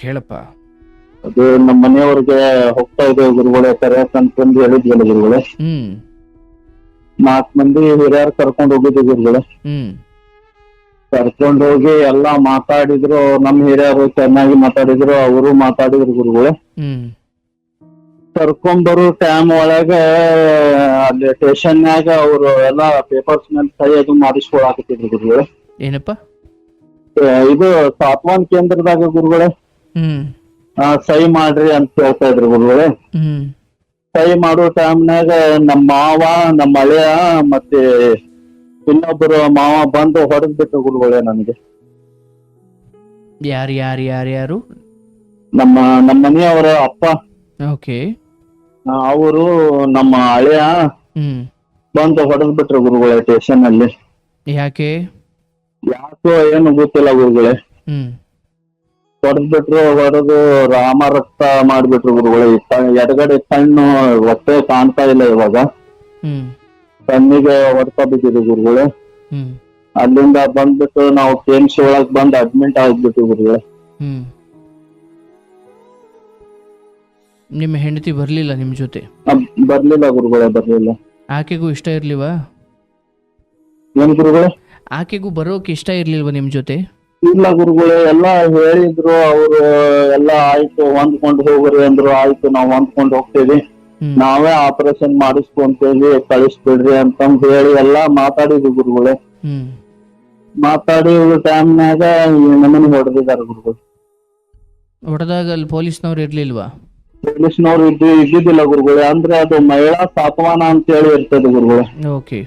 ಹೇಳಪ್ಪ. ಅದು ನಮ್ಮ ಮನೆಯವ್ರಿಗೆ ಹೋಗ್ತಾ ಇದೆ ಗುರುಗಳೇ ಕರೆಯಕ್ ಅಂತಂದು ಹೇಳಿದ್ವಲ್ಲ ಗುರುಗಳೇ. ಹ್ಮ್. ನಾಲ್ಕ್ ಮಂದಿ ಹಿರಿಯರು ಕರ್ಕೊಂಡು ಹೋಗಿದ್ವಿ ಗುರುಗಳೇ. ಹ್ಮ್. ಕರ್ಕೊಂಡ್ ಹೋಗಿ ಎಲ್ಲಾ ಮಾತಾಡಿದ್ರು ನಮ್ ಹಿರಿಯರು ಚೆನ್ನಾಗಿ ಮಾತಾಡಿದ್ರು ಅವರು ಮಾತಾಡಿದ್ರು ಗುರುಗಳೇ. ಹ್ಮ್. ಕರ್ಕೊಂಡ್ ಬರೋ ಟೈಮ್ ಒಳಗ ಅಲ್ಲಿ ಸ್ಟೇಷನ್ಯಾಗ ಅವ್ರು ಎಲ್ಲಾ ಪೇಪರ್ಸ್ ಮೇಲೆ ಸಹಿ ಅದು ಮಾಡಿಸ್ಕೊಳಕತ್ತಿದ್ರು ಗುರುಗಳೇ. ಏನಪ್ಪ? ಆ, ಇದು ತಾಪಮಾನ ಕೇಂದ್ರದಾಗ ಗುರುಗಳೇ. ಸಹಿ ಮಾಡ್ರಿ ಅಂತ ಕೇಳ್ತಾ ಇದ್ರು ಗುರುಗಳೇ. ಸಹಿ ಮಾಡೋ ಟೈಮ್ನಾಗ ನಮ್ಮ ಮಾವ ನಮ್ಮ ಅಳೆಯ ಮತ್ತೆ ಇನ್ನೊಬ್ಬರು ಮಾವ ಬಂದು ಹೊಡೆದ್ ಬಿಟ್ಟು ಗುರುಗಳೇ ನನಗೆ. ಯಾರು ಯಾರು ಯಾರು ಯಾರು? ನಮ್ಮ ನಮ್ಮ ಮನೆಯವರ ಅಪ್ಪ. ಓಕೆ. ಅವರು ನಮ್ಮ ಹಳೆಯ ಬಂದು ಹೊಡೆದ್ ಬಿಟ್ರು ಗುರುಗಳೇ ಸ್ಟೇಷನ್ ಅಲ್ಲಿ. ಯಾಕೆ? ಯಾಕೋ ಏನು ಗೊತ್ತಿಲ್ಲ ಗುರುಗಳೇ. ಹ್ಮ್. ಹೊಡೆದ್ ಬಿಟ್ರು ಹೊಡೆದು ರಾಮ ರಕ್ತ ಮಾಡ್ಬಿಟ್ರು ಗುರುಗಳು. ಈ ಎಡಗಡೆ ಕಣ್ಣು ಹೊಟ್ಟೆ ಕಾಣ್ತಾ ಇಲ್ಲ ಇವಾಗ. ಹ್ಮ್. ಕಣ್ಣಿಗೆ ಹೊಡ್ತಾ ಬಿದ್ದಿದೆ ಗುರುಗಳು. ಹ್ಮ್. ಅಲ್ಲಿಂದ ಬಂದ್ಬಿಟ್ಟು ನಾವು ಕೆಮ್ಸ್ ಒಳಗ್ ಬಂದ್ ಅಡ್ಮಿಟ್ ಆಗ್ಬಿಟ್ಟು ಗುರುಗಳೇ. ಹ್ಮ್. ನಿಮ್ಮ ಹೆಂಡತಿ ಬರ್ಲಿಲ್ಲ ನಿಮ್ ಜೊತೆ? ಬರಲಿಲ್ಲ ಬರ್ಲಿಲ್ಲ ಗುರುಗಳೇ ಬರ್ಲಿಲ್ಲ. ಆಕೆಗೂ ಇಷ್ಟ ಇರ್ಲಿವಾ? ಏನ್ ಗುರುಗಳೇ? ಆಕೆಗೂ ಬರೋಕೆ ಇಷ್ಟ ಇರ್ಲಿಲ್ವಾ ನಿಮ್ ಜೊತೆ? ಇಲ್ಲ ಗುರುಗಳು ಎಲ್ಲಾ ಹೇಳಿದ್ರು ಅವರು ಎಲ್ಲಾ ಆಯ್ತು ಹೊಂದ್ಕೊಂಡು ಹೋಗ್ರಿ ಅಂದ್ರು ಆಯ್ತು ನಾವ್ ಹೊಂದ್ಕೊಂಡು ಹೋಗ್ತೇವಿ. ನಾವೇ ಆಪರೇಷನ್ ಮಾಡಿಸ್ಕೊಂತೇವಿ ಕಳಿಸ್ಬಿಡ್ರಿ ಅಂತಂದ್ ಹೇಳಿ ಎಲ್ಲಾ ಮಾತಾಡಿದ್ವಿ ಗುರುಗಳೇ. ಮಾತಾಡಿ ಟೈಮ್ನಾಗ ನಮ್ಮನ್ನ ಹೊಡೆದಿದ್ದಾರೆ ಗುರುಗಳು. ಹೊಡೆದಾಗ ಅಲ್ಲಿ ಪೊಲೀಸ್ನವ್ರು ಇರ್ಲಿಲ್ವಾ? ಪೊಲೀಸ್ನವ್ರು ಇದ್ದು ಇದ್ದಿದ್ದಿಲ್ಲ ಗುರುಗಳೇ ಅಂದ್ರೆ ಅದು ಮಹಿಳಾ ತಾಪಮಾನ ಅಂತ ಹೇಳಿ ಇರ್ತದೆ ಗುರುಗಳೇ. ಓಕೆ.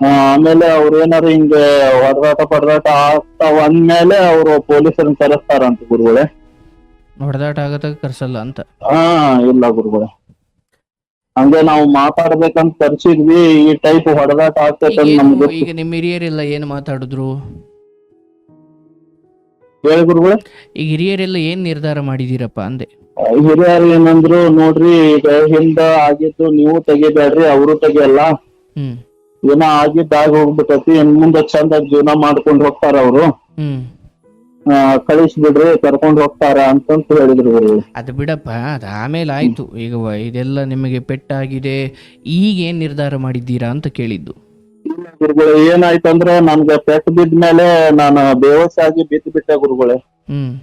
ಆಮೇಲೆ ಅವ್ರ ಏನಾರು ಹಿಂಗೆ ಹೊಡೆದಾಟ ಪಡೆದಾಟ ಆಗ್ತಾವ ಅಂದ್ಮೇಲೆ ಅವರು ಪೊಲೀಸರನ್ನ ಕರೆಸ್ತಾರಂತ ಗುರುಗಳೇ. ಹೊಡೆದಾಟ ಆಗತ್ತ ಕರ್ಸಲ್ಲ ಅಂತ. ಹಾ ಇಲ್ಲ ಗುರುಗಳೇ. ಹಂಗೆ ನಾವು ಮಾತಾಡ್ಬೇಕಂತ ಕರ್ಸಿದ್ವಿ ಈ ಟೈಪ್ ಹೊಡೆದಾಟ ಆಗ್ತೈತೆ ಅಂತ ನಮ್ಗೆ ಈಗ ನಿಮ್ಮ ಹಿರಿಯರೆಲ್ಲ ಏನು ಮಾತಾಡಿದ್ರು? ಹೇಳಿ ಗುರುಗಳೇ. ಈಗ ಹಿರಿಯರೆಲ್ಲ ಏನ್ ನಿರ್ಧಾರ ಮಾಡಿದೀರಪ್ಪ ಅಂದೆ? ಹಿರಿಯರು ಏನಂದ್ರು ನೋಡ್ರಿ ಈಗ ಹಿಂದ ಆಗಿದ್ದು ನೀವು ತೆಗಿಬೇಡ್ರಿ ಅವರು ತೆಗಿಯಲ್ಲ. ಹ್ಮ್. ಏನೋ ಆಗಿದ್ದಾಗ ಆಗಿ ಹೋಗ್ಬಿಟ್ಟೈತಿ ಇನ್ ಮುಂದೆ ಚಂದ ಜೀವನ ಮಾಡ್ಕೊಂಡ್ ಹೋಗ್ತಾರ ಅವರು. ಹ್ಮ್. ಕಳಿಸ್ಬಿಡ್ರಿ ಕರ್ಕೊಂಡ್ ಹೋಗ್ತಾರ ಅಂತಂತ ಹೇಳಿದ್ರು ಗುರುಗಳು ಅದು ಬಿಡಪ್ಪ ಅದು ಆಮೇಲೆ ಆಯ್ತು. ಈಗ ವ- ಇದೆಲ್ಲ ನಿಮಗೆ ಪೆಟ್ಟಾಗಿದೆ ಈಗ ಏನ್ ನಿರ್ಧಾರ ಮಾಡಿದ್ದೀರಾ ಅಂತ ಕೇಳಿದ್ದು. ಗುರುಗಳು ಏನಾಯ್ತಂದ್ರೆ ನನ್ಗೆ ಪೆಟ್ಟು ಬಿದ್ಮೇಲೆ ನಾನು ಬೇವಸ್ ಆಗಿ ಬಿದ್ದು ಬಿಟ್ಟೆ ಗುರುಗಳೇ. ಹ್ಮ್.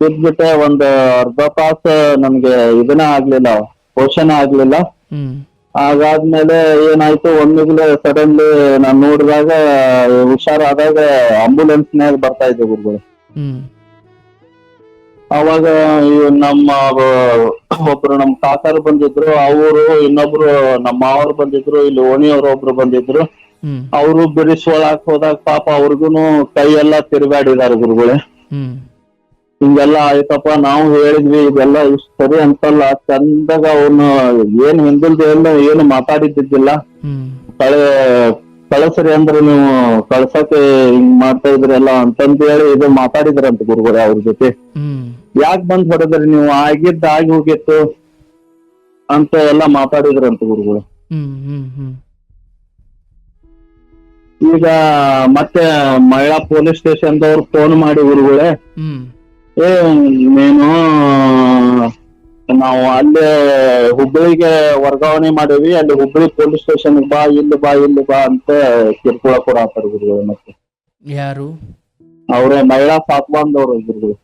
ಬಿದ್ಬಿಟ್ಟೆ ಒಂದ್ ಅರ್ಧ ತಾಸ ನನ್ಗೆ ಇದನ್ನ ಆಗ್ಲಿಲ್ಲ ಪೋಷಣ ಆಗ್ಲಿಲ್ಲ. ಹ್ಮ್. ಹಾಗಾದ್ಮೇಲೆ ಏನಾಯ್ತು? ಒಮ್ಮಿಗ್ಲೆ ಸಡನ್ಲಿ ನಾನ್ ನೋಡಿದಾಗ ಹುಷಾರಾದಾಗ ಆಂಬುಲೆನ್ಸ್ ನಾಗ ಬರ್ತಾ ಇದ್ದೆ ಗುರುಗಳು. ಹ್ಮ್. ಅವಾಗ ನಮ್ಮ ಒಬ್ರು ನಮ್ ಕಾಕಾರು ಬಂದಿದ್ರು ಅವರು ಇನ್ನೊಬ್ರು ನಮ್ಮ ಮಾವರು ಬಂದಿದ್ರು ಇಲ್ಲಿ ಓಣಿಯವರು ಒಬ್ರು ಬಂದಿದ್ರು. ಹ್ಮ್. ಅವರು ಬಿಡಿಸ್ಕೊಳಕ್ ಹೋದಾಗ ಪಾಪ ಅವ್ರಿಗೂನು ಕೈ ಎಲ್ಲಾ ತಿರುಗಾಡಿದಾರೆ ಗುರುಗಳೇ. ಹ್ಮ್. ಹಿಂಗೆಲ್ಲ ಆಯ್ತಪ್ಪ ನಾವು ಹೇಳಿದ್ವಿ ಇದೆಲ್ಲ ಇಷ್ಟ ಸರಿ ಅಂತಲ್ಲ ಚಂದಾಗ ಅವನು ಏನ್ ಹಿಂದಿಲ್ದ ಏನು ಮಾತಾಡಿದ್ದಿದ್ದಿಲ್ಲ. ಹ್ಮ್. ಕಳೆ ಕಳಸ್ರಿ ಅಂದ್ರೆ ನೀವು ಕಳ್ಸಕ್ಕೆ ಹಿಂಗ್ ಮಾಡ್ತಾ ಇದ್ರಲ್ಲ ಅಂತಂದ್ ಹೇಳಿ ಇದು ಮಾತಾಡಿದ್ರಂತ ಗುರುಗಳೇ ಅವ್ರ ಜೊತೆ. ಯಾಕೆ ಬಂದ್ ಹೊಡೆದ್ರಿ ನೀವು? ಆಗಿದ್ದ ಆಗಿ ಹೋಗಿತ್ತು ಅಂತ ಎಲ್ಲ ಮಾತಾಡಿದ್ರಂತ ಗುರುಗಳು. ಈಗ ಮತ್ತೆ ಮಹಿಳಾ ಪೊಲೀಸ್ ಸ್ಟೇಷನ್ ದವ್ರು ಫೋನ್ ಮಾಡಿ ಗುರುಗಳೇ. ಏ ನೀನು ನಾವು ಅಲ್ಲೇ ಹುಬ್ಬಳ್ಳಿಗೆ ವರ್ಗಾವಣೆ ಮಾಡೀವಿ ಅಲ್ಲಿ ಹುಬ್ಬಳ್ಳಿ ಪೊಲೀಸ್ ಸ್ಟೇಷನ್ ಬಾ ಇಲ್ಲಿ ಬಾ ಇಲ್ಲಿ ಬಾ ಅಂತ ಕಿರ್ಕೊಳ ಕೊಡತ್ತಾರ ಗುರುಗಳು ಮತ್ತೆ. ಯಾರು? ಅವರೇ ಮಹಿಳಾ ಸಾತ್ವಾನ್ದವ್ರು ಗುರುಗಳು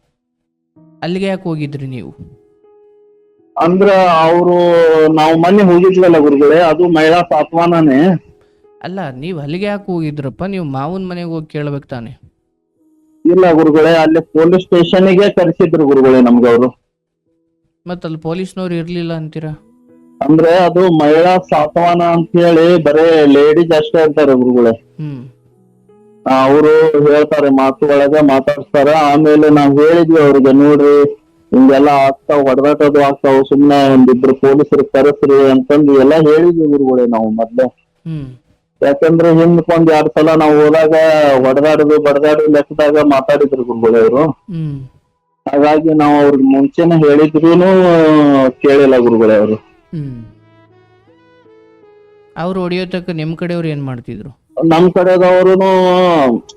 ಅಲ್ಲಿಗೆ ಯಾಕೆ ಹೋಗಿದ್ರಿ ನೀವು? ಅಂದ್ರ ಅವರು ನಾವು ಮೊನ್ನೆ ಹೋಗಿದ್ವಲ್ಲ ಗುರುಗಳೇ ಅದು ಮಹಿಳಾ ಸಾತ್ವಾನನೇ. ಅಲ್ಲ ನೀವು ಅಲ್ಲಿಗೆ ಯಾಕೆ ಹೋಗಿದ್ರಪ್ಪ? ನೀವು ಮಾವನ ಮನೆಗೆ ಹೋಗಿ ಕೇಳ್ಬೇಕು ತಾನೆ. ಇಲ್ಲ ಗುರುಗಳೇ ಅಲ್ಲಿ ಪೊಲೀಸ್ ಸ್ಟೇಷನ್ಗೆ ಕರೆಸಿದ್ರು ಗುರುಗಳೇ ನಮ್ಗೆ ಅವರು. ಮತ್ತ ಅಲ್ಲಿ ಪೊಲೀಸ್ನವ್ರು ಇರ್ಲಿಲ್ಲ ಅಂತೀರಾ? ಅಂದ್ರೆ ಅದು ಮಹಿಳಾ ಸಾತವಾನ ಅಂತ ಹೇಳಿ ಬರೇ ಲೇಡೀಸ್ ಅಷ್ಟೇ ಇರ್ತಾರೆ ಗುರುಗಳೇ. ಹ್ಮ್. ಅವರು ಹೇಳ್ತಾರೆ ಮಾತು ಒಳಗ ಮಾತಾಡ್ತಾರ ಆಮೇಲೆ ನಾವ್ ಹೇಳಿದ್ವಿ ಅವ್ರಿಗೆ ನೋಡ್ರಿ ಹಿಂಗೆಲ್ಲ ಆಗ್ತಾವ್ ಹೊಡೆದಾಟದು ಆಗ್ತಾವ್ ಸುಮ್ನೆ ಒಂದಿಬ್ರು ಪೊಲೀಸರು ಕರೆಸ್ರಿ ಅಂತಂದು ಎಲ್ಲ ಹೇಳಿದ್ವಿ ಗುರುಗಳೇ ನಾವು ಮೊದ್ಲೇ. ಹ್ಮ್. ಯಾಕಂದ್ರೆ ಹಿಂದಕ್ ಒಂದ್ ಎರಡ್ ಸಲ ನಾವು ಹೋದಾಗ ಹೊಡೆದಾಡುದು ಬಡದಾಡುದು ಲೆಕ್ಕದಾಗ ಮಾತಾಡಿದ್ರು ಗುರುಗಳು ಅವರು. ಹ್ಮ್. ಹಾಗಾಗಿ ನಾವು ಅವ್ರಿಗೆ ಮುಂಚೆನೆ ಹೇಳಿದ್ರೂನು ಕೇಳಿಲ್ಲ ಗುರುಗಳೇ ಅವರು. ಹೊಡಿಯೋತಕ್ಕ ನಿಮ್ ಕಡೆಯವ್ರು ಏನ್ ಮಾಡ್ತಿದ್ರು? ನಮ್ ಕಡೆದವರುನು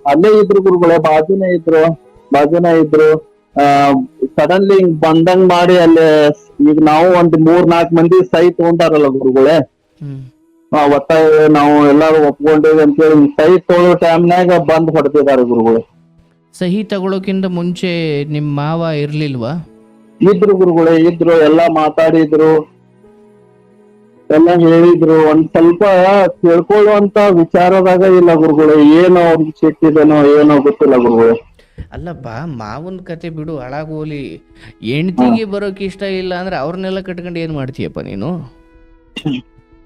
ಅಲ್ಲೇ ಇದ್ರು ಗುರುಗಳೇ ಬಾಜುನೇ ಇದ್ರು ಬಾಜುನೇ ಇದ್ರು. ಆ ಸಡನ್ಲಿ ಹಿಂಗ್ ಬಂದಂಗ್ ಮಾಡಿ ಅಲ್ಲೇ ಈಗ ನಾವು ಒಂದ್ ಮೂರ್ ನಾಲ್ಕ್ ಮಂದಿ ಸೈ ತಗೊಂಡಾರಲ್ಲ ಗುರುಗಳೇ. ಒತ್ತಾಯ ನಾವು ಎಲ್ಲಾರು ಒಪ್ಕೊಂಡೇವಿ ಅಂತೇಳಿ ಹೇಳಿ ಸೈ ತೊಗೊಳೋ ಟೈಮ್ನಾಗ ಬಂದ್ ಹೊಡೆದಿದ್ದಾರೆ ಗುರುಗಳು. ಸಹಿ ತಗೊಳಕಿಂತ ಮುಂಚೆ ನಿಮ್ ಮಾವ ಇರ್ಲಿಲ್ವಾ? ಇದ್ರು ಗುರುಗಳೇ ಇದ್ರು ಎಲ್ಲಾ ಮಾತಾಡಿದ್ರು ಎಲ್ಲ ಹೇಳಿದ್ರು. ಒಂದ್ ಸ್ವಲ್ಪ ತಿಳ್ಕೊಳ್ಳುವಂತ ವಿಚಾರದಾಗ ಇಲ್ಲ ಗುರುಗಳು ಏನೋ ಅವ್ರಿಗೆ ಸಿಕ್ಕಿದೇನೋ ಏನೋ ಗೊತ್ತಿಲ್ಲ ಗುರುಗಳು. ಅಲ್ಲಪ್ಪ ಮಾವನ್ ಕತೆ ಬಿಡು ಹಾಳಾಗೋಲಿ ಹೆಂಡತಿಗೆ ಬರೋಕೆ ಇಷ್ಟ ಇಲ್ಲ ಅಂದ್ರೆ ಅವ್ರನ್ನೆಲ್ಲ ಕಟ್ಕೊಂಡು ಏನ್ ಮಾಡ್ತೀಯಪ್ಪ ನೀನು?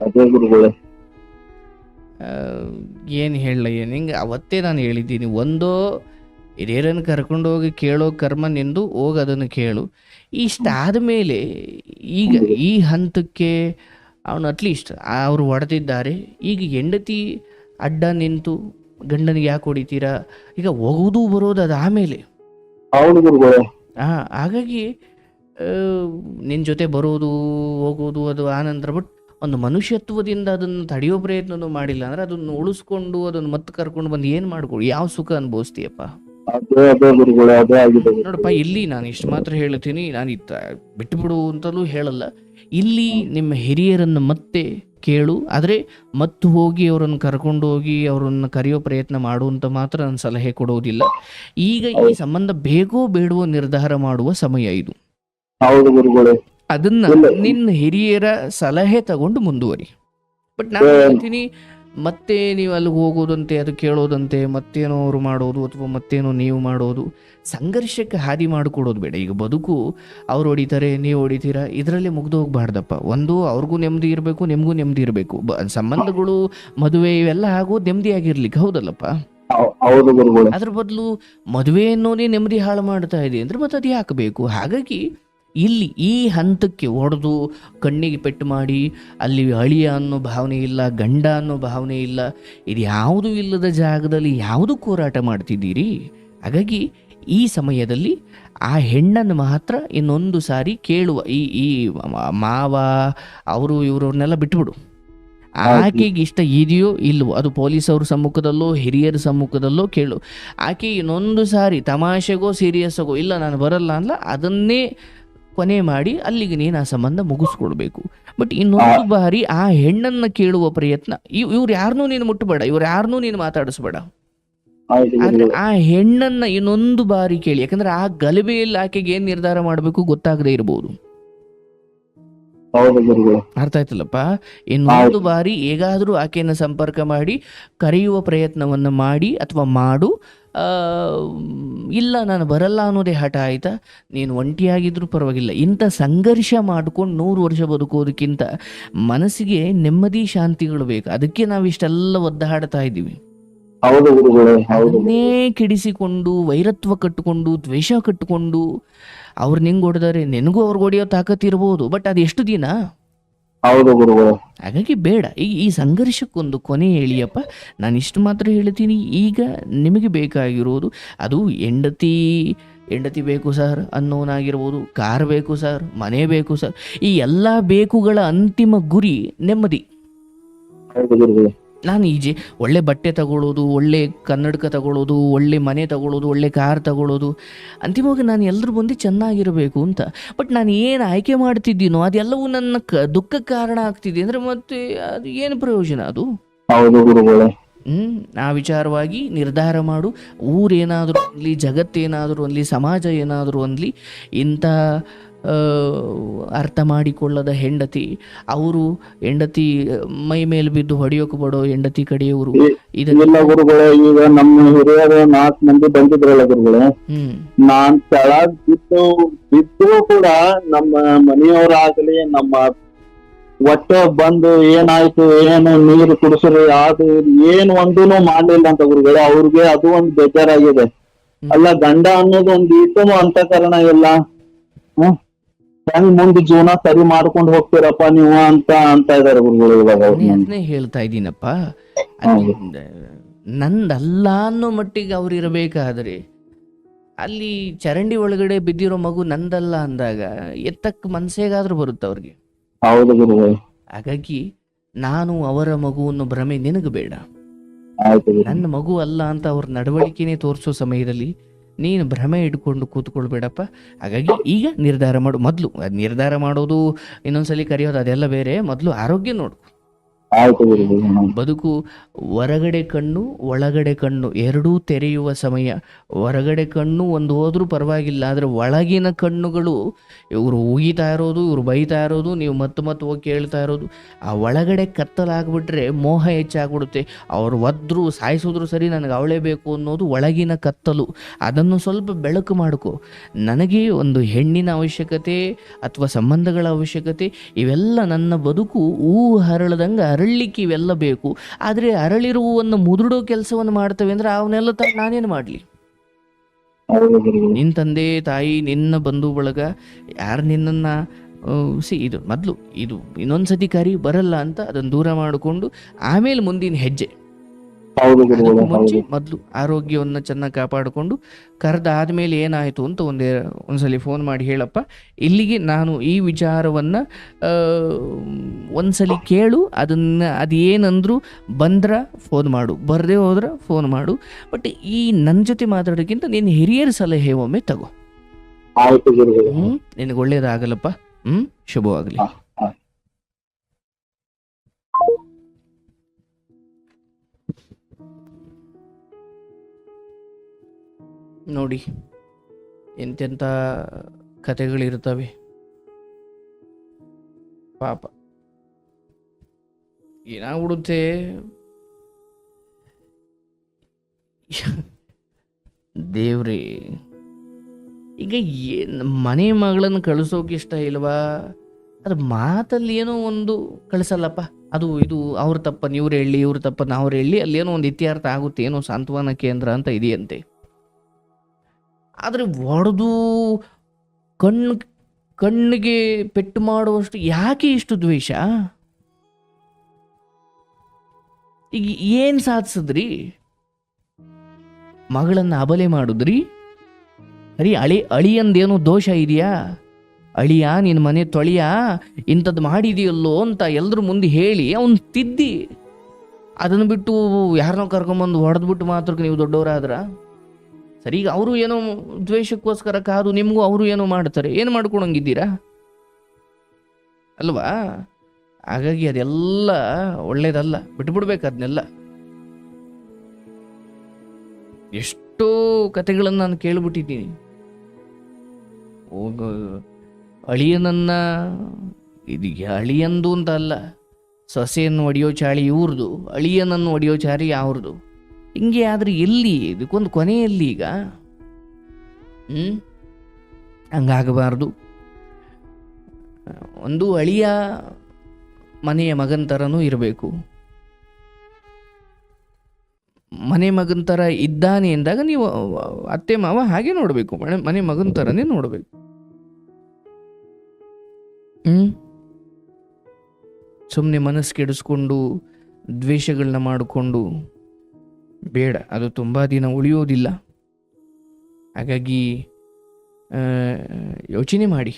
ಅದೇ ಗುರುಗಳೇ. ಏನ್ ಹೇಳಲ್ಲ ಏನು ಹಿಂಗೆ ಅವತ್ತೇ ನಾನು ಹೇಳಿದ್ದೀನಿ ಒಂದೋ ಹಿರಿಯರನ್ನು ಕರ್ಕೊಂಡು ಹೋಗಿ ಕೇಳೋ ಕರ್ಮ ನಿಂದು ಹೋಗಿ ಅದನ್ನು ಕೇಳು. ಇಷ್ಟಾದ ಮೇಲೆ ಈಗ ಈ ಹಂತಕ್ಕೆ ಅವನು ಅಟ್ಲೀಸ್ಟ್ ಅವರು ಹೊಡೆದಿದ್ದಾರೆ. ಈಗ ಹೆಂಡತಿ ಅಡ್ಡ ನಿಂತು ಗಂಡನಿಗೆ ಯಾಕೆ ಹೊಡಿತೀರಾ? ಈಗ ಹೋಗೋದು ಬರೋದು ಅದು ಆಮೇಲೆ. ಹಾಗಾಗಿ ನಿನ್ನ ಜೊತೆ ಬರೋದು ಹೋಗೋದು ಅದು ಆನಂತರ ಬಟ್ ಒಂದು ಮನುಷ್ಯತ್ವದಿಂದ ಅದನ್ನು ತಡೆಯೋ ಪ್ರಯತ್ನನೂ ಮಾಡಿಲ್ಲ ಅಂದ್ರೆ ಅದನ್ನ ಉಳಿಸ್ಕೊಂಡು ಅದನ್ನ ಮತ್ತೆ ಕರ್ಕೊಂಡು ಬಂದು ಏನ್ ಮಾಡ್ಕೊಳ್ಳಿ ಯಾವ ಸುಖ ಅನುಭವಿಸ್ತೀಯಪ್ಪ. ನೋಡಪ್ಪ ಇಲ್ಲಿ ನಾನು ಇಷ್ಟು ಮಾತ್ರ ಹೇಳ್ತೀನಿ ನಾನು ಇತ್ತ ಬಿಟ್ಟುಬಿಡು ಅಂತಲೂ ಹೇಳಲ್ಲ. ಇಲ್ಲಿ ನಿಮ್ಮ ಹಿರಿಯರನ್ನು ಮತ್ತೆ ಕೇಳು ಆದರೆ ಮತ್ತು ಹೋಗಿ ಅವರನ್ನು ಕರ್ಕೊಂಡು ಹೋಗಿ ಅವರನ್ನು ಕರೆಯೋ ಪ್ರಯತ್ನ ಮಾಡುವಂತ ಮಾತ್ರ ನಾನು ಸಲಹೆ ಕೊಡುವುದಿಲ್ಲ ಈಗ ಈ ಸಂಬಂಧ ಬೇಗೋ ಬೇಡವೋ ನಿರ್ಧಾರ ಮಾಡುವ ಸಮಯ ಇದು. ಹೌದು ಗುರುಗಳೇ. ಅದನ್ನ. ನಿನ್ನ ಹಿರಿಯರ ಸಲಹೆ ತಗೊಂಡು ಮುಂದುವರಿ. ಬಟ್ ನಾನು. ಹೇಳ್ತೀನಿ ಮತ್ತೆ ನೀವು ಅಲ್ಲಿಗೆ ಹೋಗೋದಂತೆ ಅದು ಕೇಳೋದಂತೆ ಮತ್ತೇನೋ ಅವರು ಮಾಡೋದು ಅಥವಾ ಮತ್ತೇನೋ ನೀವು ಮಾಡೋದು ಸಂಘರ್ಷಕ್ಕೆ ಹಾದಿ ಮಾಡಿಕೊಡೋದು ಬೇಡ. ಈಗ ಬದುಕು ಅವ್ರು ಹೊಡಿತಾರೆ ನೀವು ಹೊಡಿತೀರಾ ಇದರಲ್ಲಿ ಮುಗ್ದು ಹೋಗ್ಬಾರ್ದಪ್ಪ ಒಂದು ಅವ್ರಿಗೂ ನೆಮ್ಮದಿ ಇರಬೇಕು ನಿಮಗೂ ನೆಮ್ಮದಿ ಇರಬೇಕು. ಸಂಬಂಧಗಳು ಮದುವೆ ಇವೆಲ್ಲ ಆಗೋದು ನೆಮ್ಮದಿಯಾಗಿರ್ಲಿಕ್ಕೆ ಹೌದಲ್ಲಪ್ಪ? ಅದ್ರ ಬದಲು ಮದುವೆ ಅನ್ನೋದೇ ನೆಮ್ಮದಿ ಹಾಳು ಮಾಡ್ತಾ ಇದೆ ಅಂದ್ರೆ ಮತ್ತೆ ಅದು ಯಾಕೆ ಬೇಕು? ಹಾಗಾಗಿ ಇಲ್ಲಿ ಈ ಹಂತಕ್ಕೆ ಹೊಡೆದು ಕಣ್ಣಿಗೆ ಪೆಟ್ಟು ಮಾಡಿ ಅಲ್ಲಿ ಅಳಿಯ ಅನ್ನೋ ಭಾವನೆ ಇಲ್ಲ ಗಂಡ ಅನ್ನೋ ಭಾವನೆ ಇಲ್ಲ ಇದು ಯಾವುದೂ ಇಲ್ಲದ ಜಾಗದಲ್ಲಿ ಯಾವುದು ಹೋರಾಟ ಮಾಡ್ತಿದ್ದೀರಿ? ಹಾಗಾಗಿ ಈ ಸಮಯದಲ್ಲಿ ಆ ಹೆಣ್ಣನ್ನು ಮಾತ್ರ ಇನ್ನೊಂದು ಸಾರಿ ಕೇಳುವ ಈ ಈ ಮಾವ ಅವರು ಇವರನ್ನೆಲ್ಲ ಬಿಟ್ಬಿಡು. ಆಕೆಗೆ ಇಷ್ಟ ಇದೆಯೋ ಇಲ್ವೋ ಅದು ಪೊಲೀಸವ್ರ ಸಮ್ಮುಖದಲ್ಲೋ ಹಿರಿಯರ ಸಮ್ಮುಖದಲ್ಲೋ ಕೇಳು. ಆಕೆ ಇನ್ನೊಂದು ಸಾರಿ ತಮಾಷೆಗೋ ಸೀರಿಯಸ್ಸಾಗೋ ಇಲ್ಲ ನಾನು ಬರಲ್ಲ ಅಲ್ಲ ಅದನ್ನೇ ಕೊನೆ ಮಾಡಿ ಅಲ್ಲಿಗೆ ನೀನು ಆ ಸಂಬಂಧ ಮುಗಿಸ್ಕೊಡ್ಬೇಕು ಬಟ್ ಇನ್ನೊಂದು ಬಾರಿ ಆ ಹೆಣ್ಣನ್ನ ಕೇಳುವ ಪ್ರಯತ್ನ ಇವ್ ಇವ್ರು ಯಾರನ್ನೂ ನೀನು ಮುಟ್ಟಬೇಡ ಇವ್ರು ಯಾರನ್ನೂ ನೀನು ಮಾತಾಡಿಸ್ಬೇಡ. ಆದ್ರೆ ಆ ಹೆಣ್ಣನ್ನ ಇನ್ನೊಂದು ಬಾರಿ ಕೇಳಿ ಯಾಕಂದ್ರೆ ಆ ಗಲಭೆಯಲ್ಲಿ ಆಕೆಗೆ ಏನ್ ನಿರ್ಧಾರ ಮಾಡಬೇಕು ಗೊತ್ತಾಗದೇ ಇರಬಹುದು ಅರ್ಥ ಆಯ್ತಲ್ಲಪ್ಪ? ಇನ್ನೊಂದು ಬಾರಿ ಹೇಗಾದ್ರೂ ಆಕೆಯನ್ನು ಸಂಪರ್ಕ ಮಾಡಿ ಕರೆಯುವ ಪ್ರಯತ್ನವನ್ನು ಮಾಡಿ ಅಥವಾ ಮಾಡು. ಆ, ಇಲ್ಲ ನಾನು ಬರಲ್ಲ ಅನ್ನೋದೇ ಹಠ ಆಯ್ತಾ? ನೀನು ಒಂಟಿಯಾಗಿದ್ರೂ ಪರವಾಗಿಲ್ಲ. ಇಂಥ ಸಂಘರ್ಷ ಮಾಡ್ಕೊಂಡು ನೂರು ವರ್ಷ ಬದುಕೋದಕ್ಕಿಂತ ಮನಸ್ಸಿಗೆ ನೆಮ್ಮದಿ ಶಾಂತಿಗಳು ಬೇಕು. ಅದಕ್ಕೆ ನಾವು ಇಷ್ಟೆಲ್ಲ ಒದ್ದಾಡ್ತಾ ಇದ್ದೀವಿ. ಹೌದು ಗುರುಗಳೇ ಹೌದು ಅದನ್ನೇ ಕೆಡಿಸಿಕೊಂಡು ವೈರತ್ವ ಕಟ್ಟಿಕೊಂಡು ದ್ವೇಷ ಕಟ್ಟಿಕೊಂಡು ಅವ್ರು ನಿಂಗ್ ಹೊಡೆದಾರೆ ನಿನಗೂ ಅವ್ರಿಗೆ ಹೊಡೆಯೋ ತಾಕತ್ ಇರ್ಬೋದು ಬಟ್ ಅದು ಎಷ್ಟು ದಿನ? ಹೌದು ಗುರುಗಳೇ. ಹಾಗಾಗಿ ಬೇಡ. ಈ ಈ ಸಂಘರ್ಷಕ್ಕೊಂದು ಕೊನೆ ಹೇಳಿಯಪ್ಪ ನಾನು ಇಷ್ಟು ಮಾತ್ರ ಹೇಳ್ತೀನಿ. ಈಗ ನಿಮಗೆ ಬೇಕಾಗಿರೋದು ಅದು ಹೆಂಡತಿ ಹೆಂಡತಿ ಬೇಕು ಸರ್ ಅನ್ನೋನಾಗಿರ್ಬೋದು ಕಾರ್ ಬೇಕು ಸರ್ ಮನೆ ಬೇಕು ಸರ್ ಈ ಎಲ್ಲ ಬೇಕುಗಳ ಅಂತಿಮ ಗುರಿ ನೆಮ್ಮದಿ. ಹೌದು ಗುರುಗಳೇ. ನಾನು ಈಜಿ ಒಳ್ಳೆ ಬಟ್ಟೆ ತಗೊಳ್ಳೋದು ಒಳ್ಳೆ ಕನ್ನಡಕ ತಗೊಳ್ಳೋದು ಒಳ್ಳೆ ಮನೆ ತಗೊಳ್ಳೋದು ಒಳ್ಳೆ ಕಾರ್ ತಗೊಳ್ಳೋದು ಅಂತಿಮವಾಗಿ ನಾನು ಎಲ್ಲರ ಮುಂದೆ ಚೆನ್ನಾಗಿರಬೇಕು ಅಂತ. ಬಟ್ ನಾನು ಏನು ಆಯ್ಕೆ ಮಾಡ್ತಿದ್ದೀನೋ ಅದೆಲ್ಲವೂ ನನ್ನ ಕ ದುಃಖಕ್ಕೆ ಕಾರಣ ಆಗ್ತಿದೆ. ಅಂದರೆ ಮತ್ತೆ ಅದು ಏನು ಪ್ರಯೋಜನ ಅದು? ಹೌದು ಗುರುಗಳೇ. ಹ್ಮ್ ಆ ವಿಚಾರವಾಗಿ ನಿರ್ಧಾರ ಮಾಡು. ಊರೇನಾದರೂ ಅನ್ಲಿ ಜಗತ್ತೇನಾದರೂ ಅನ್ಲಿ ಸಮಾಜ ಏನಾದರೂ ಅನ್ಲಿ ಇಂಥ ಆ, ಅರ್ಥ ಮಾಡಿಕೊಳ್ಳದ ಹೆಂಡತಿ. ಅವರು ಹೆಂಡತಿ ಮೈ ಮೇಲೆ ಬಿದ್ದು ಹೊಡೆಯೋಕೆ ಬಡೋ ಹೆಂಡತಿ ಕಡೆಯವರು ಇದನ್ನೆಲ್ಲ ಗುರುಗಳು ಈಗ ನಮ್ಮ ಹಿರಿಯರು ನಾಲ್ಕು ಮಂದಿ ಬಂದಿದ್ರಲ್ಲ ಗುರುಗಳೇ. ನಾನ್ ಕೆಳಗ್ ಬಿದ್ದು ಬಿದ್ದು ಕೂಡ ನಮ್ಮ ಮನೆಯವರಾಗಲಿ ನಮ್ಮ ಒಟ್ಟ ಬಂದು ಏನಾಯ್ತು ಏನು ನೀರು ಕುಡಿಸ್ರಿ ಅದು ಏನ್ ಒಂದೂನು ಮಾಡ್ಲಿಲ್ಲ ಅಂತ ಗುರುಗಳು ಅವ್ರಿಗೆ ಅದು ಒಂದು ಬೇಜಾರಾಗಿದೆ. ಅಲ್ಲ ಗಂಡ ಅನ್ನೋದು ಒಂದು ಈಟನು ಅಂತಕರಣ ಇಲ್ಲ. ಹ್ಮ್. ಹೆಂಗ್ ಮುಂದ್ ಜೀವನ ಸರಿ ಮಾಡ್ಕೊಂಡ್ ಹೋಗ್ತೀರಪ್ಪ ನೀವು ಅಂತ ಅಂತ ಇದಾರೆ ಗುರುಗಳು ಇವಾಗ ಅವ್ರು. ನಾನೇ ಅದನ್ನೇ ಹೇಳ್ತಾ ಇದ್ದೀನಪ್ಪ. ಅಲ್ಲಿ ನಂದಲ್ಲ ಅನ್ನೋ ಮಟ್ಟಿಗೆ ಅವ್ರು ಇರಬೇಕಾದ್ರೆ ಅಲ್ಲಿ ಚರಂಡಿ ಒಳಗಡೆ ಬಿದ್ದಿರೋ ಮಗು ನಂದಲ್ಲ ಅಂದಾಗ ಎತ್ತಕ್ಕೆ ಮನ್ಸೇಗಾದ್ರೂ ಬರುತ್ತೆ ಅವ್ರಿಗೆ. ಹೌದು ಗುರುಗಳು. ಹಾಗಾಗಿ ನಾನು ಅವರ ಮಗು ಅನ್ನೋ ಭ್ರಮೆ ನಿನಗೆ ಬೇಡ ಆಯ್ತು ಗುರು. ನನ್ನ ಮಗು ಅಲ್ಲ ಅಂತ ಅವ್ರ ನಡವಳಿಕೆನೆ ತೋರಿಸೋ ಸಮಯದಲ್ಲಿ ನೀನು ಭ್ರಮೆ ಇಟ್ಕೊಂಡು ಕೂತ್ಕೊಳ್ಬೇಡಪ್ಪ. ಹಾಗಾಗಿ ಈಗ ನಿರ್ಧಾರ ಮಾಡು. ಮೊದಲು, ನಿರ್ಧಾರ ಮಾಡೋದು ಇನ್ನೊಂದ್ಸಲಿ ಕರೆಯೋದು ಅದೆಲ್ಲ ಬೇರೆ. ಮೊದಲು ಆರೋಗ್ಯ ನೋಡು. ಬದುಕು ಹೊರಗಡೆ ಕಣ್ಣು, ಒಳಗಡೆ ಕಣ್ಣು, ಎರಡೂ ತೆರೆಯುವ ಸಮಯ. ಹೊರಗಡೆ ಕಣ್ಣು ಒಂದು ಹೋದ್ರೂ ಪರವಾಗಿಲ್ಲ, ಆದರೆ ಒಳಗಿನ ಕಣ್ಣುಗಳು ಇವರು ಉಗಿತಾ ಇರೋದು, ಇವ್ರು ಬೈತಾ ಇರೋದು, ನೀವು ಮತ್ತೆ ಮತ್ತೆ ಹೋಗಿ ಕೇಳ್ತಾ ಇರೋದು. ಆ ಒಳಗಡೆ ಕತ್ತಲಾಗ್ಬಿಟ್ರೆ ಮೋಹ ಹೆಚ್ಚಾಗ್ಬಿಡುತ್ತೆ. ಅವ್ರು ಒದ್ರು, ಸಾಯಿಸಿದ್ರು ಸರಿ ನನಗೆ ಅವಳೇ ಬೇಕು ಅನ್ನೋದು ಒಳಗಿನ ಕತ್ತಲು. ಅದನ್ನು ಸ್ವಲ್ಪ ಬೆಳಕು ಮಾಡಿಕೊ. ನನಗೆ ಒಂದು ಹೆಣ್ಣಿನ ಅವಶ್ಯಕತೆ ಅಥವಾ ಸಂಬಂಧಗಳ ಅವಶ್ಯಕತೆ, ಇವೆಲ್ಲ ನನ್ನ ಬದುಕು ಹೂ ಹರಳದಂಗೆ ಅರಳಲಿಕ್ಕೆ ಇವೆಲ್ಲ ಬೇಕು. ಆದರೆ ಅರಳಿರುವನ್ನು ಮುದುಡೋ ಕೆಲಸವನ್ನು ಮಾಡ್ತೇವೆ ಅಂದರೆ ಅವನ್ನೆಲ್ಲ ತ, ನಾನೇನು ಮಾಡಲಿ? ನಿನ್ನ ತಂದೆ, ತಾಯಿ, ನಿನ್ನ ಬಂಧು ಬಳಗ ಯಾರು ನಿನ್ನನ್ನು ಸಿ, ಇದು ಮೊದಲು, ಇದು ಇನ್ನೊಂದು ಸತಿ ಕರಿ, ಬರಲ್ಲ ಅಂತ ಅದನ್ನು ದೂರ ಮಾಡಿಕೊಂಡು ಆಮೇಲೆ ಮುಂದಿನ ಹೆಜ್ಜೆ. ಮುಂಚೆ ಮೊದಲು ಆರೋಗ್ಯವನ್ನು ಚೆನ್ನಾಗಿ ಕಾಪಾಡಿಕೊಂಡು ಕರೆದಾದ್ಮೇಲೆ ಏನಾಯಿತು ಅಂತ ಒಂದೇ ಒಂದ್ಸಲಿ ಫೋನ್ ಮಾಡಿ ಹೇಳಪ್ಪ. ಇಲ್ಲಿಗೆ ನಾನು ಈ ವಿಚಾರವನ್ನು ಒಂದ್ಸಲಿ ಕೇಳು ಅದನ್ನು ಅದು ಏನಂದ್ರೂ ಬಂದ್ರ ಫೋನ್ ಮಾಡು ಬರದೇ ಹೋದ್ರೆ ಫೋನ್ ಮಾಡು. ಬಟ್ ಈ ನನ್ನ ಜೊತೆ ಮಾತಾಡೋಕ್ಕಿಂತ ನಿನ್ನ ಹಿರಿಯರ ಸಲಹೆ ಒಮ್ಮೆ ತಗೋ. ನಿನಗೆ ಒಳ್ಳೇದಾಗಲ್ಲಪ್ಪ ಹ್ಞೂ ಶುಭವಾಗಲಿ. ನೋಡಿ ಎಂತೆಂಥ ಕಥೆಗಳಿರ್ತವೆ ಪಾಪ. ಏನಾಗ್ಬಿಡುತ್ತೆ? ದೇವ್ರಿ, ಈಗ ಏನು ಮನೆ ಮಗಳನ್ನು ಕಳಿಸೋಕೆ ಇಷ್ಟ ಇಲ್ವಾ? ಅದ್ರ ಮಾತಲ್ಲಿ ಏನೋ ಒಂದು ಕಳಿಸಲ್ಲಪ್ಪ. ಅದು ಇದು ಅವ್ರ ತಪ್ಪನ್ನು ಇವ್ರು ಹೇಳಿ, ಇವ್ರ ತಪ್ಪನ್ನು ಅವ್ರು ಹೇಳಿ, ಅಲ್ಲೇನೋ ಒಂದು ಇತ್ಯರ್ಥ ಆಗುತ್ತೆ, ಏನೋ ಸಾಂತ್ವನ ಕೇಂದ್ರ ಅಂತ ಇದೆಯಂತೆ. ಆದರೆ ಒಡೆದು ಕಣ್ಣು, ಕಣ್ಣಿಗೆ ಪೆಟ್ಟು ಮಾಡುವಷ್ಟು ಯಾಕೆ ಇಷ್ಟು ದ್ವೇಷ? ಈಗ ಏನು ಸಾಧಿಸಿದ್ರಿ? ಮಗಳನ್ನು ಅಬಲೆ ಮಾಡುದ್ರಿ? ಅರಿ ಅಳಿ ಅಳಿಯಂದೇನೋ ದೋಷ ಇದೆಯಾ? ಅಳಿಯ ನಿನ್ನ ಮನೆ ತೊಳೆಯ? ಇಂಥದ್ದು ಮಾಡಿದೆಯಲ್ಲೋ ಅಂತ ಎಲ್ಲರ ಮುಂದೆ ಹೇಳಿ ಅವನು ತಿದ್ದಿ. ಅದನ್ನು ಬಿಟ್ಟು ಯಾರನ್ನೋ ಕರ್ಕೊಂಬಂದು ಹೊಡೆದ್ಬಿಟ್ಟು ಮಾತ್ರಕ್ಕೆ ನೀವು ದೊಡ್ಡವರಾದ್ರ? ಸರಿ, ಈಗ ಅವರು ಏನೋ ದ್ವೇಷಕ್ಕೋಸ್ಕರ ಕಾದು ನಿಮಗೂ ಅವರು ಏನೋ ಮಾಡ್ತಾರೆ, ಏನು ಮಾಡ್ಕೊಳಂಗಿದ್ದೀರಾ? ಅಲ್ವಾ? ಹಾಗಾಗಿ ಅದೆಲ್ಲ ಒಳ್ಳೇದಲ್ಲ, ಬಿಟ್ಬಿಡ್ಬೇಕು ಅದನ್ನೆಲ್ಲ ಎಷ್ಟೋ ಕಥೆಗಳನ್ನು ನಾನು ಕೇಳಿಬಿಟ್ಟಿದ್ದೀನಿ. ಹೋಗ, ಅಳಿಯನನ್ನ, ಇದು ಅಳಿಯಂದು ಅಂತ ಅಲ್ಲ, ಸೊಸೆಯನ್ನು ಒಡೆಯೋ ಚಾಳಿ ಇವ್ರದು ಅಳಿಯನನ್ನು ಒಡೆಯೋ ಚಾಳಿ ಅವ್ರದ್ದು ಹಿಂಗೆ ಆದರೆ ಎಲ್ಲಿ, ಇದಕ್ಕೊಂದು ಕೊನೆಯಲ್ಲಿ ಈಗ ಹ್ಞೂ ಹಂಗಾಗಬಾರ್ದು. ಒಂದು ಅಳಿಯ ಮನೆಯ ಮಗನ ಥರನೂ ಇರಬೇಕು. ಮನೆ ಮಗನ ಥರ ಇದ್ದಾನೆ ಎಂದಾಗ ನೀವು ಅತ್ತೆ, ಮಾವ ಹಾಗೆ ನೋಡಬೇಕು. ಮನೆ ಮನೆ ಮಗನ ಥರನೇ ನೋಡಬೇಕು. ಹ್ಞೂ ಸುಮ್ಮನೆ ಮನಸ್ಸು ಕೆಡಿಸ್ಕೊಂಡು ದ್ವೇಷಗಳನ್ನ ಮಾಡಿಕೊಂಡು ಬೇಡ. ಅದು ತುಂಬ ದಿನ ಉಳಿಯೋದಿಲ್ಲ. ಹಾಗಾಗಿ ಯೋಚನೆ ಮಾಡಿ.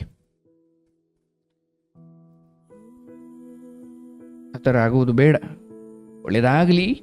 ಆ ಥರ ಆಗುವುದು ಬೇಡ. ಒಳ್ಳೆಯದಾಗಲಿ